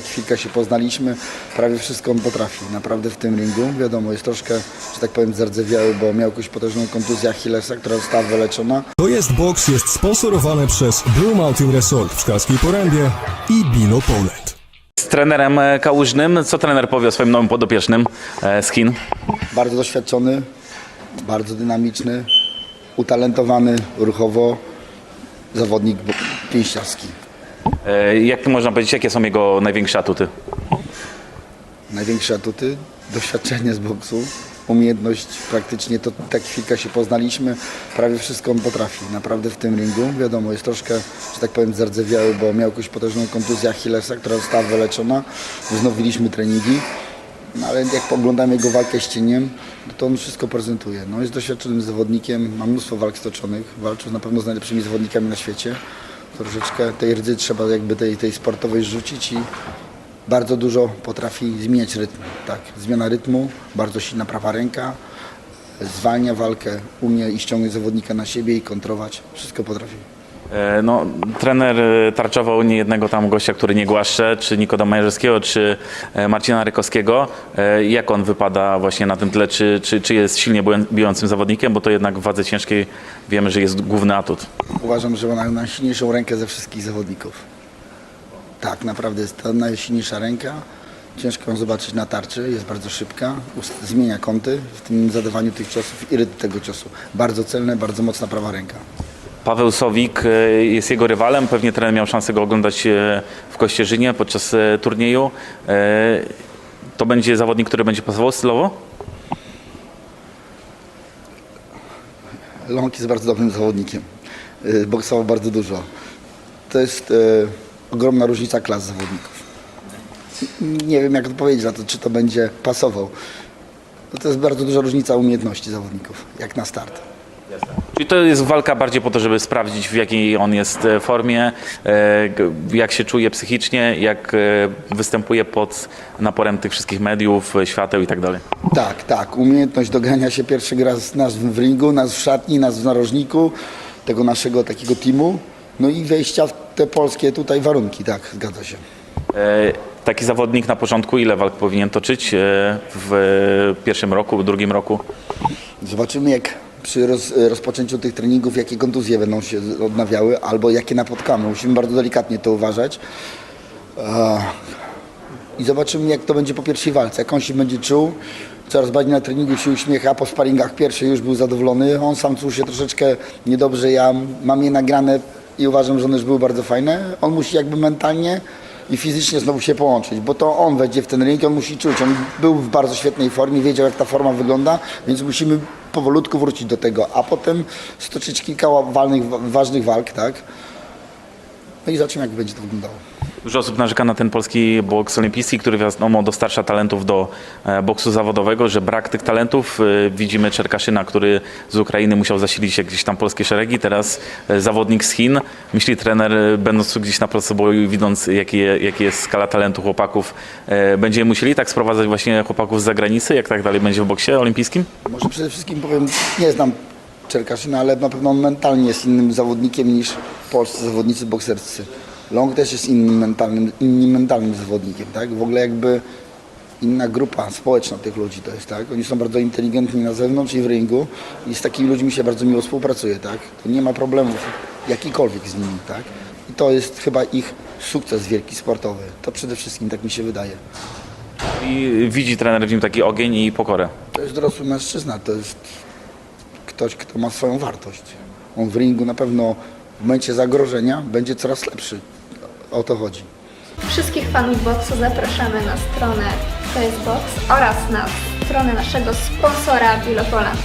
tak chwilkę się poznaliśmy, prawie wszystko on potrafi, naprawdę w tym ringu. Wiadomo, jest troszkę, że tak powiem, zardzewiały, bo miał jakąś potężną kontuzję Achillesa, która została wyleczona. To jest box jest sponsorowane przez Blue Mountain Resort w Szklarskiej Porębie i Bino Poland. Z trenerem e, Kałużnym, co trener powie o swoim nowym podopiecznym e, z Chin? Bardzo doświadczony, bardzo dynamiczny, utalentowany ruchowo, zawodnik pięściarski. E, Jak można powiedzieć, jakie są jego największe atuty? Największe atuty, doświadczenie z boksu, umiejętność praktycznie, to tak chwilkę się poznaliśmy, prawie wszystko on potrafi, naprawdę w tym ringu. Wiadomo, jest troszkę, że tak powiem, zardzewiały, bo miał jakąś potężną kontuzję Achillesa, która została wyleczona. Wznowiliśmy treningi, no, ale jak poglądam jego walkę z cieniem, no to on wszystko prezentuje. No, jest doświadczonym zawodnikiem, ma mnóstwo walk stoczonych, walczył na pewno z najlepszymi zawodnikami na świecie. Troszeczkę tej rdzy trzeba jakby tej, tej sportowej rzucić i bardzo dużo potrafi zmieniać rytm. Tak? Zmiana rytmu, bardzo silna prawa ręka, zwalnia walkę, umie i ściągnąć zawodnika na siebie i kontrować. Wszystko potrafi. E, No, trener e, tarczował niejednego tam gościa, który nie głaszcze, czy Nikoda Majerzewskiego, czy e, Marcina Rykowskiego. Jak on wypada właśnie na tym tle? Czy, czy, czy jest silnie biją- bijącym zawodnikiem? Bo to jednak w wadze ciężkiej wiemy, że jest główny atut. Uważam, że ma naj- najsilniejszą rękę ze wszystkich zawodników. Tak, naprawdę jest to najsilniejsza ręka. Ciężko ją zobaczyć na tarczy, jest bardzo szybka, zmienia kąty w tym zadawaniu tych ciosów i rytm tego ciosu. Bardzo celne, bardzo mocna prawa ręka. Paweł Sowik e, jest jego rywalem. Pewnie trener miał szansę go oglądać e, w Kościerzynie podczas e, turnieju. To będzie zawodnik, który będzie pasował stylowo? Long jest bardzo dobrym zawodnikiem. Boksował bardzo dużo. To jest ogromna różnica klas zawodników. Nie wiem jak odpowiedzieć na to, czy to będzie pasował. No to jest bardzo duża różnica umiejętności zawodników, jak na start. Czyli to jest walka bardziej po to, żeby sprawdzić w jakiej on jest e, formie, e, jak się czuje psychicznie, jak e, występuje pod naporem tych wszystkich mediów, świateł i tak dalej. Tak, tak. Umiejętność dogania się pierwszy raz nas w ringu, nas w szatni, nas w narożniku, tego naszego takiego teamu. No i wejścia w te polskie tutaj warunki, tak, zgadza się. Taki zawodnik na początku ile walk powinien toczyć w pierwszym roku, w drugim roku? Zobaczymy, jak przy roz, rozpoczęciu tych treningów, jakie kontuzje będą się odnawiały, albo jakie napotkamy. Musimy bardzo delikatnie to uważać. E, I zobaczymy, jak to będzie po pierwszej walce. Jak on się będzie czuł, coraz bardziej na treningu się uśmiecha, po sparingach pierwszy już był zadowolony. On sam czuł się troszeczkę niedobrze. Ja mam je nagrane i uważam, że one już były bardzo fajne. On musi jakby mentalnie i fizycznie znowu się połączyć, bo to on wejdzie w ten ring, on musi czuć. On był w bardzo świetnej formie, wiedział jak ta forma wygląda, więc musimy powolutku wrócić do tego, a potem stoczyć kilka walnych, ważnych walk, tak? No i zobaczymy, jak będzie to wyglądało. Dużo osób narzeka na ten polski boks olimpijski, który wiadomo dostarcza talentów do e, boksu zawodowego, że brak tych talentów. e, Widzimy Czerkaszyna, który z Ukrainy musiał zasilić jakieś tam polskie szeregi, teraz e, zawodnik z Chin. Myśli trener, będąc gdzieś na placu boju i widząc jakie, jakie jest skala talentu chłopaków, będziemy musieli tak sprowadzać właśnie chłopaków z zagranicy, jak tak dalej będzie w boksie olimpijskim? Może przede wszystkim powiem, nie znam Czerkaszyna, ale na pewno on mentalnie jest innym zawodnikiem niż polscy zawodnicy bokserscy. Long też jest innym mentalnym, innym mentalnym zawodnikiem, tak? W ogóle jakby inna grupa społeczna tych ludzi to jest, tak? Oni są bardzo inteligentni na zewnątrz i w ringu i z takimi ludźmi się bardzo miło współpracuje, tak? To nie ma problemów jakikolwiek z nimi, tak? I to jest chyba ich sukces wielki sportowy. To przede wszystkim tak mi się wydaje. I widzi trener w nim taki ogień i pokorę. To jest dorosły mężczyzna, to jest ktoś, kto ma swoją wartość. On w ringu na pewno w momencie zagrożenia będzie coraz lepszy. O to chodzi. Wszystkich fanów boksu zapraszamy na stronę Facebox oraz na stronę naszego sponsora Bilopoland.